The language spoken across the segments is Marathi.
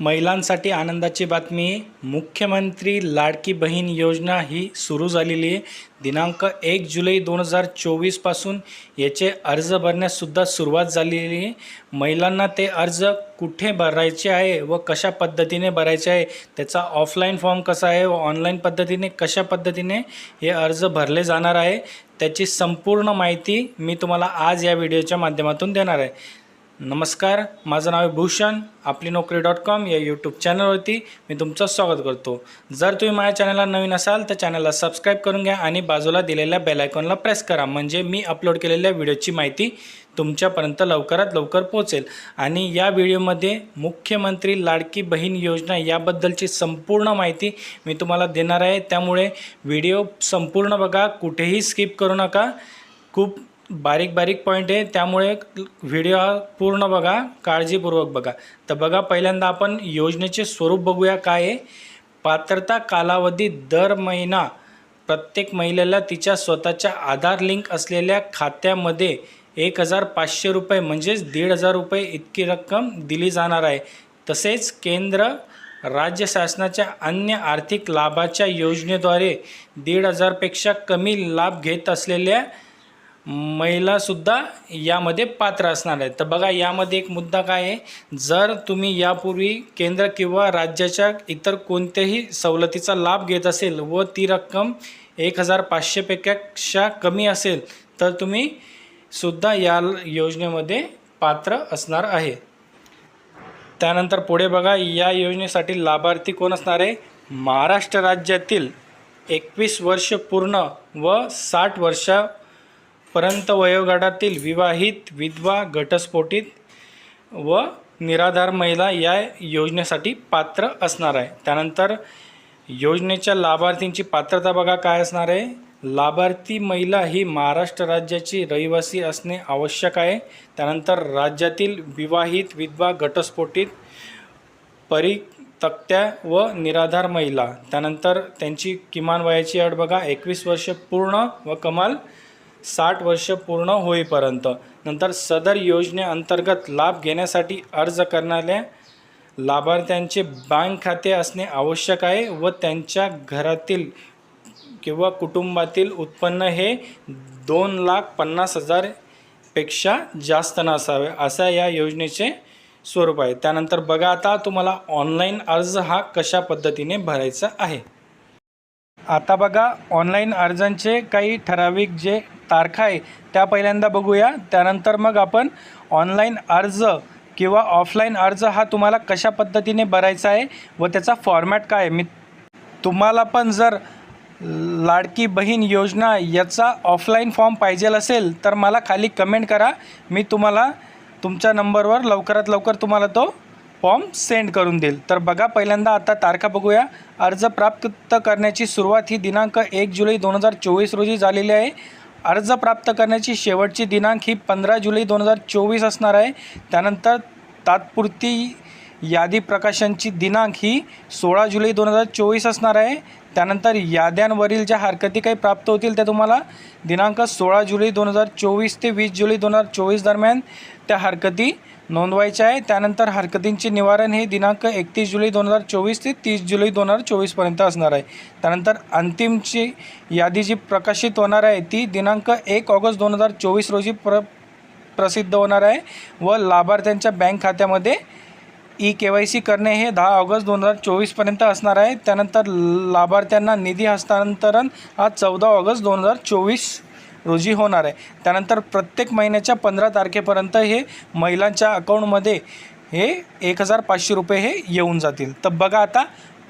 महिलांसाठी आनंदाची बातमी मुख्यमंत्री लाडकी बहीण योजना ही सुरू झालेली आहे. दिनांक एक जुलै दोन हजार चोवीसपासून याचे अर्ज भरण्याससुद्धा सुरुवात झालेली आहे. महिलांना ते अर्ज कुठे भरायचे आहे व कशा पद्धतीने भरायचे आहे त्याचा ऑफलाईन फॉर्म कसा आहे व ऑनलाईन पद्धतीने कशा पद्धतीने हे अर्ज भरले जाणार आहे त्याची संपूर्ण माहिती मी तुम्हाला आज या व्हिडिओच्या माध्यमातून देणार आहे. नमस्कार माझं नाव आहे भूषण. आपली नोकरी डॉट कॉम या यूट्यूब चॅनलवरती मी तुमचं स्वागत करतो. जर तुम्ही माझ्या चॅनलला नवीन असाल तर चॅनलला सबस्क्राईब करून घ्या आणि बाजूला दिलेल्या बेल आयकॉनला प्रेस करा. म्हणजे मी अपलोड केलेल्या व्हिडिओची माहिती तुमच्यापर्यंत लवकरात लवकर पोहोचेल. आणि या व्हिडिओमध्ये मुख्यमंत्री लाडकी बहीण योजना याबद्दलची संपूर्ण माहिती मी तुम्हाला देणार आहे. त्यामुळे व्हिडिओ संपूर्ण बघा कुठेही स्किप करू नका. खूप बारीक बारीक पॉईंट आहे. त्यामुळे व्हिडिओ हा पूर्ण बघा. काळजीपूर्वक बघा. तर बघा पहिल्यांदा आपण योजनेचे स्वरूप बघूया. काय आहे? पात्रता कालावधी दर महिना. प्रत्येक महिलेला तिच्या स्वतःच्या आधार लिंक असलेल्या खात्यामध्ये एक हजार पाचशे रुपये म्हणजेच दीड हजार रुपये इतकी रक्कम दिली जाणार आहे. तसेच केंद्र राज्य शासनाच्या अन्य आर्थिक लाभाच्या योजनेद्वारे दीड हजारपेक्षा कमी लाभ घेत असलेल्या महिलासुद्धा यामध्ये पात्र असणार आहेत. तर बघा यामध्ये एक मुद्दा काय आहे? जर तुम्ही यापूर्वी केंद्र किंवा राज्याच्या इतर कोणत्याही सवलतीचा लाभ घेत असेल व ती रक्कम एक हजार पाचशेपेक्षा कमी असेल तर तुम्ही सुद्धा या योजनेमध्ये पात्र असणार आहे. त्यानंतर पुढे बघा या योजनेसाठी लाभार्थी कोण असणार आहे? महाराष्ट्र राज्यातील एकवीस वर्ष पूर्ण व साठ वर्षा पर्यंत वयोगटातील विवाहित विधवा घटस्फोटित व निराधार महिला या योजनेसाठी पात्र असणार आहे. त्यानंतर योजनेच्या लाभार्थींची पात्रता बघा काय असणार आहे. लाभार्थी महिला ही महाराष्ट्र राज्याची रहिवासी असणे आवश्यक आहे. त्यानंतर राज्यातील विवाहित विधवा घटस्फोटित परितक्त्या व निराधार महिला. त्यानंतर त्यांची किमान वयाची अट बघा एकवीस वर्ष पूर्ण व कमाल साठ वर्ष पूर्ण होईपर्यंत. नंतर सदर योजनेअंतर्गत लाभ घेण्यासाठी अर्ज करणाऱ्या लाभार्थ्यांचे बँक खाते असणे आवश्यक आहे व त्यांच्या घरातील किंवा कुटुंबातील उत्पन्न हे दोन लाख पन्नास हजारपेक्षा जास्त नसावे असा या योजनेचे स्वरूप आहे. त्यानंतर बघा आता तुम्हाला ऑनलाईन अर्ज हा कशा पद्धतीने भरायचा आहे. आता बघा ऑनलाईन अर्जांचे काही ठराविक जे तारखा आहे त्या पहिल्यांदा बघूया. त्यानंतर मग आपण ऑनलाईन अर्ज किंवा ऑफलाईन अर्ज हा तुम्हाला कशा पद्धतीने भरायचा आहे व त्याचा फॉर्मॅट काय आहे? मी तुम्हाला पण जर लाडकी बहीण योजना याचा ऑफलाईन फॉर्म पाहिजे असेल तर मला खाली कमेंट करा. मी तुम्हाला तुमच्या नंबरवर लवकरात लवकर तुम्हाला तो फॉर्म सेंड करून देईल. तर बघा पहिल्यांदा आता तारखा बघूया. अर्ज प्राप्त करण्याची सुरुवात ही दिनांक एक जुलै दोन हजार चोवीस रोजी झालेली आहे. अर्ज प्राप्त करण्याची शेवटची दिनांक ही पंधरा जुलै दोन हजार चोवीस असणार आहे. त्यानंतर तात्पुरती यादी प्रकाशनची दिनांक ही सोळा जुलै दोन हजार चोवीस असणार आहे. त्यानंतर याद्यांवरील ज्या हरकती काही प्राप्त होतील त्या तुम्हाला दिनांक सोळा जुलै दोन हजार चोवीस ते वीस जुलै दोन हजार चोवीस दरम्यान त्या हरकती नोंदवायच्या आहे त्यानंतर हरकतींचे निवारण हे दिनांक एकतीस जुलै दोन हजार चोवीस ते तीस जुलै दोन हजार चोवीसपर्यंत असणार आहे. त्यानंतर अंतिमची यादी जी प्रकाशित होणार आहे ती दिनांक एक ऑगस्ट दोन हजार चोवीस रोजी प्र प्रसिद्ध होणार आहे व लाभार्थ्यांच्या बँक खात्यामध्ये ई के वाय सी करणे हे दहा ऑगस्ट दोन हजार चोवीसपर्यंत असणार आहे. त्यानंतर लाभार्थ्यांना निधी हस्तांतरण हा चौदा ऑगस्ट दोन हजार चोवीस रोजी होणार आहे. त्यानंतर प्रत्येक महिन्याच्या पंधरा तारखेपर्यंत हे महिलांच्या अकाउंटमध्ये हे एक हजार पाचशे रुपये हे येऊन जातील. तर बघा आता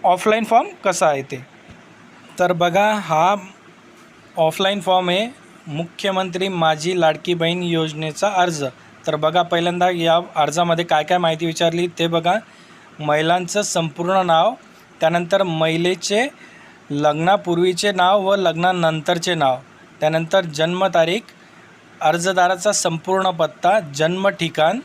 ऑफलाईन फॉर्म कसा आहे ते. तर बघा हा ऑफलाईन फॉर्म आहे मुख्यमंत्री माझी लाडकी बहीण योजनेचा अर्ज. तर बघा पहिल्यांदा या अर्जामध्ये काय काय माहिती विचारली ते बघा. महिलांचं संपूर्ण नाव त्यानंतर महिलेचे लग्नापूर्वीचे नाव व लग्नानंतरचे नाव. त्यानंतर जन्मतारीख अर्जदाराचा संपूर्ण पत्ता जन्म ठिकाण.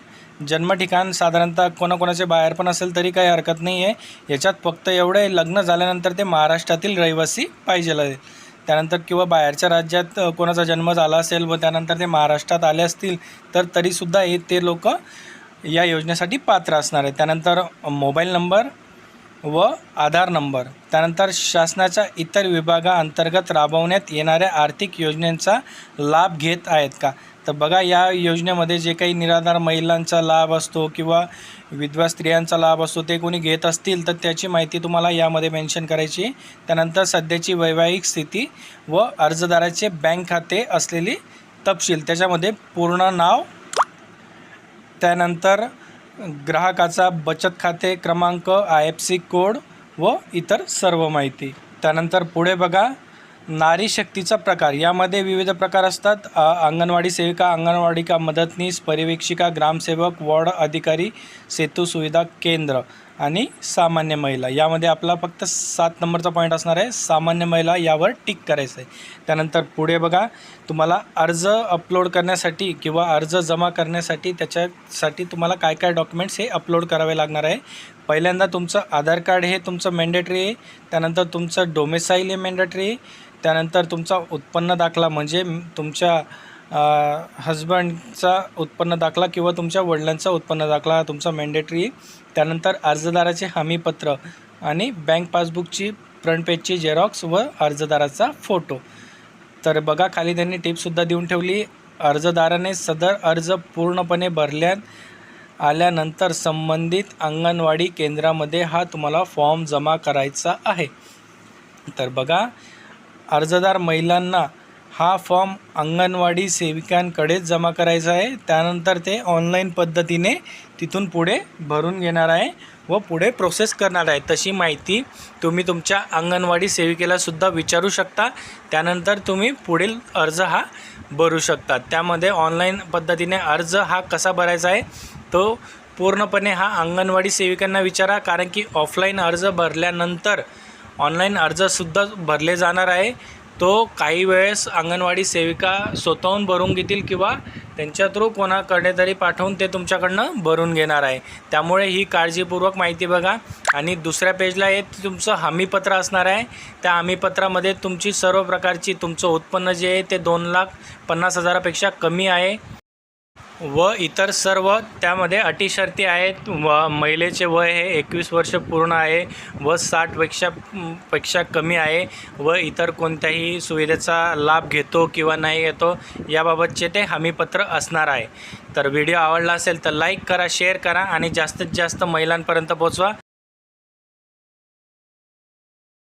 जन्म ठिकाण साधारणतः कोणाकोणाचे बाहेर पण असेल तरी काही हरकत नाही आहे याच्यात फक्त एवढे लग्न झाल्यानंतर ते महाराष्ट्रातील रहिवासी पाहिजे त्यानंतर किंवा बाहेरच्या राज्यात कोणाचा जन्म झाला असेल व त्यानंतर ते महाराष्ट्रात आले असतील तर तरीसुद्धा हे ते लोक या योजनेसाठी पात्र असणार आहे त्यानंतर मोबाईल नंबर व आधार नंबर. त्यानंतर शासनाच्या इतर विभागाअंतर्गत राबवण्यात येणाऱ्या आर्थिक योजनांचा लाभ घेत आहेत का? तर बघा या योजनेमध्ये जे काही निराधार महिलांचा लाभ असतो किंवा विधवा स्त्रियांचा लाभ असतो ते कोणी घेत असतील तर त्याची माहिती तुम्हाला यामध्ये मेन्शन करायची. त्यानंतर सध्याची वैवाहिक स्थिती व अर्जदाराचे बँक खाते असलेली तपशील. त्याच्यामध्ये पूर्ण नाव त्यानंतर ग्राहकाचा बचत खाते क्रमांक आय एफ सी कोड व इतर सर्व माहिती. त्यानंतर पुढे बघा नारी शक्तीचा प्रकार. यामध्ये विविध प्रकार असतात. अंगणवाडी सेविका अंगणवाडी का मदतनीस परिवेक्षिका ग्रामसेवक वॉर्ड अधिकारी सेतू सुविधा केंद्र. आणि सामान्य महिला. यामध्ये आपला फक्त सात नंबरचा पॉईंट असणार आहे. सामान्य महिला यावर टिक करायचं आहे त्यानंतर पुढे बघा तुम्हाला अर्ज अपलोड करण्यासाठी किंवा अर्ज जमा करण्यासाठी त्याच्यासाठी तुम्हाला काय काय डॉक्युमेंट्स हे अपलोड करावे लागणार आहे. पहिल्यांदा तुमचं आधार कार्ड हे तुमचं मॅन्डेटरी आहे. त्यानंतर तुमचं डोमेसाईल हे मॅन्डेटरी आहे. त्यानंतर तुमचा उत्पन्न दाखला म्हणजे तुमच्या हजबंडचा उत्पन्न दाखला किंवा तुमच्या वडिलांचा उत्पन्न दाखला हा तुमचा मॅन्डेटरी त्यानंतर अर्जदाराचे हमीपत्र आणि बँक पासबुकची फ्रंट पेजची झेरॉक्स व अर्जदाराचा फोटो तर बघा खाली त्यांनी टिपसुद्धा देऊन ठेवली. अर्जदाराने सदर अर्ज पूर्णपणे भरल्यात आल्यानंतर संबंधित अंगणवाडी केंद्रामध्ये हा तुम्हाला फॉर्म जमा करायचा आहे. तर बघा अर्जदार महिलांना हा फॉर्म अंगणवाडी सेविकांकडेच जमा करायचा आहे. त्यानंतर ते ऑनलाईन पद्धतीने तिथून पुढे भरून घेणार आहे व पुढे प्रोसेस करणार आहे. तशी माहिती तुम्ही तुमच्या अंगणवाडी सेविकेलासुद्धा विचारू शकता. त्यानंतर तुम्ही पुढील अर्ज हा भरू शकता. त्यामध्ये ऑनलाईन पद्धतीने अर्ज हा कसा भरायचा आहे तो पूर्णपणे हा अंगणवाडी सेविकांना विचारा. कारण की ऑफलाईन अर्ज भरल्यानंतर ऑनलाईन अर्जसुद्धा भरले जाणार आहे. तो काही वेळेस अंगणवाडी सेविका स्वतःहून भरून घेतील किंवा त्यांच्या थ्रू कोणाकडे तरी पाठवून ते तुमच्याकडनं भरून घेणार आहे. त्यामुळे ही काळजीपूर्वक माहिती बघा. आणि दुसऱ्या पेजला हे तुमचं हमीपत्र असणार आहे. त्या हमीपत्रामध्ये तुमची सर्व प्रकारची तुमचं उत्पन्न जे आहे ते दोन लाख पन्नास हजारापेक्षा कमी आहे. व इतर सर्व त्यामध्ये अटी शर्ती आहेत. व महिलेचे वय हे एकवीस वर्ष पूर्ण आहे व साठपेक्षा पेक्षा कमी आहे व इतर कोणत्याही सुविधेचा लाभ घेतो किंवा नाही घेतो याबाबतचे ते हमीपत्र असणार आहे. तर व्हिडिओ आवडला असेल तर लाईक करा शेअर करा आणि जास्तीत जास्त महिलांपर्यंत पोचवा